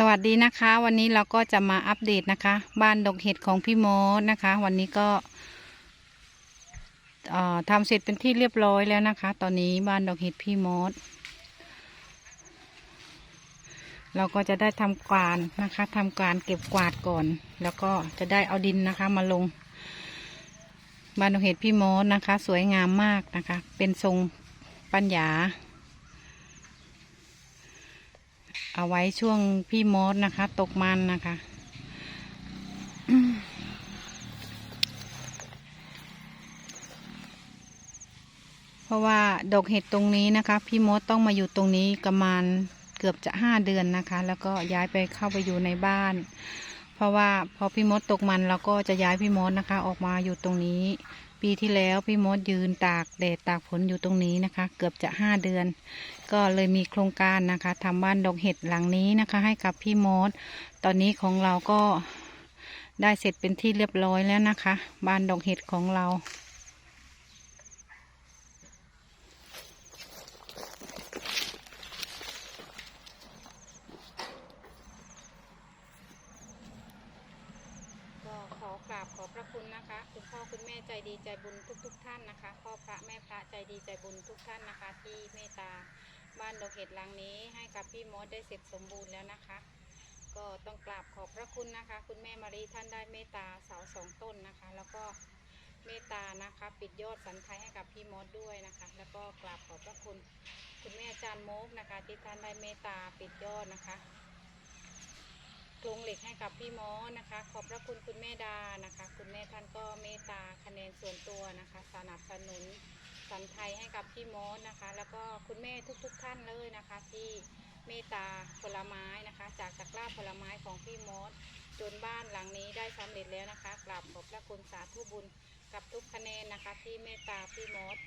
สวัสดีนะคะ วันนี้เราก็จะมาอัปเดตนะคะ บ้านดอกเห็ดของพี่โมดนะคะ วันนี้ก็ทำเสร็จเป็นที่เรียบร้อยแล้วนะคะ ตอนนี้บ้านดอกเห็ดพี่โมดเราก็จะได้ทำกวานนะคะทำการเก็บกวาดก่อน แล้วก็จะได้เอาดินนะคะมาลง บ้านดอกเห็ดพี่โมดนะคะ สวยงามมากนะคะ เป็นทรงปัญญา เอาไว้ช่วงพี่มดนะคะ ตกมันนะคะ เพราะว่าดอกเห็ดตรงนี้นะคะ พี่มดต้องมาอยู่ตรงนี้ประมาณเกือบจะห้าเดือนนะคะ แล้วก็ย้ายไปเข้าไปอยู่ในบ้าน เพราะว่าพอพี่มดตกมันเราก็จะย้ายพี่มดนะคะ ออกมาอยู่ตรงนี้ ปีที่แล้วพี่มดยืนตากแดดตากฝนอยู่ตรงนี้นะคะ เกือบจะห้าเดือน ก็เลยมีโครงการนะคะทำบ้านดอกเห็ดหลังนี้นะคะ ให้กับพี่มดตอนนี้ของเราก็ได้เสร็จเป็นที่เรียบร้อยแล้วนะคะ บ้านดอกเห็ดของเรา ก็ข อกราบขอพระคุณนะคะ คุณพ่อคุณแม่ใจดีใจบุญทุกๆท่านนะคะพ่อพระแม่พระใจดีใจบุญทุกท่านนะคะ ที่เมตตาบ้านดอกเห็ดหลังนี้ให้กับพี่มดได้เสร็จสมบูรณ์แล้วนะคะ ก็ต้องกราบขอบพระคุณนะคะ คุณแม่มารีท่านได้เมตตาเสาสองต้นนะคะ แล้วก็เมตตานะคะ ปิดยอดสันไทยให้กับพี่มดด้วยนะคะ แล้วก็กราบขอบพระคุณ คุณแม่อาจารย์โมกนะคะ ที่ท่านได้เมตตาปิดยอดนะคะ โครงเหล็กให้กับพี่มอสนะคะ ขอบพระคุณคุณแม่ดานะคะ คุณแม่ท่านก็เมตตาคะแนนส่วนตัวนะคะ สนับสนุนสันไทยให้กับพี่มอสนะคะ แล้วก็คุณแม่ทุกๆท่านเลยนะคะ ที่เมตตาผลไม้นะคะ จากตะกร้าผลไม้ของพี่มอสจนบ้านหลังนี้ได้สำเร็จแล้วนะคะกราบขอบพระคุณสาธุบุญกับทุกคะแนนนะคะ ที่เมตตาพี่มอส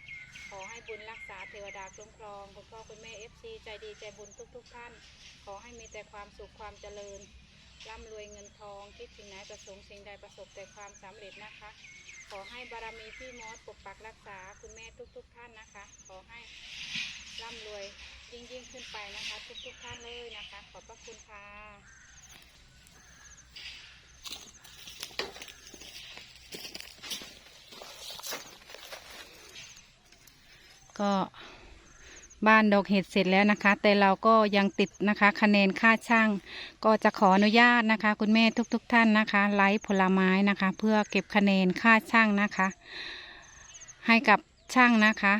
ขอให้บุญรักษาเทวดาคุ้มครองคุณพ่อคุณแม่เอฟซีใจดีใจบุญทุก ๆท่าน ขอให้มีแต่ความสุขความเจริญ ร่ำรวยเงินทองคิดสิ่งไหนประสงค์สิ่งใดประสบแต่ความสำเร็จนะคะ ขอให้บารมีพี่มอสปกปักรักษาคุณแม่ทุกๆท่านนะคะ ขอให้ร่ำรวยยิ่งยิ่งขึ้นไปนะคะ ทุกๆท่านเลยนะคะ ขอบพระคุณค่ะก็ บ้านดอกเห็ดเสร็จแล้วนะคะ แต่เราก็ยังติดนะคะ คะแนนค่าช่าง ก็จะขออนุญาตนะคะ คุณแม่ทุกๆทท่านนะคะไลฟ์ผลไม้นะคะ เพื่อเก็บคะแนนค่าช่างนะคะ ให้กับช่างนะคะ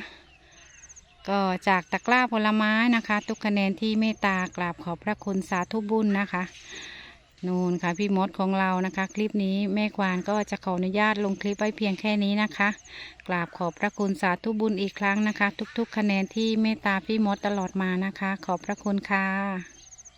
ก็จากตะกร้าผลไม้นะคะ ทุกคะแนนที่เมตตากราบขอบพระคุณสาธุบุญนะคะ นูนค่ะพี่มดของเรานะคะ คลิปนี้แม่กวานก็จะขออนุญาตลงคลิปไว้เพียงแค่นี้นะคะ กราบขอบพระคุณสาธุบุญอีกครั้งนะคะ ทุกๆ คะแนนที่เมตตาพี่มดตลอดมานะคะ ขอบพระคุณค่ะ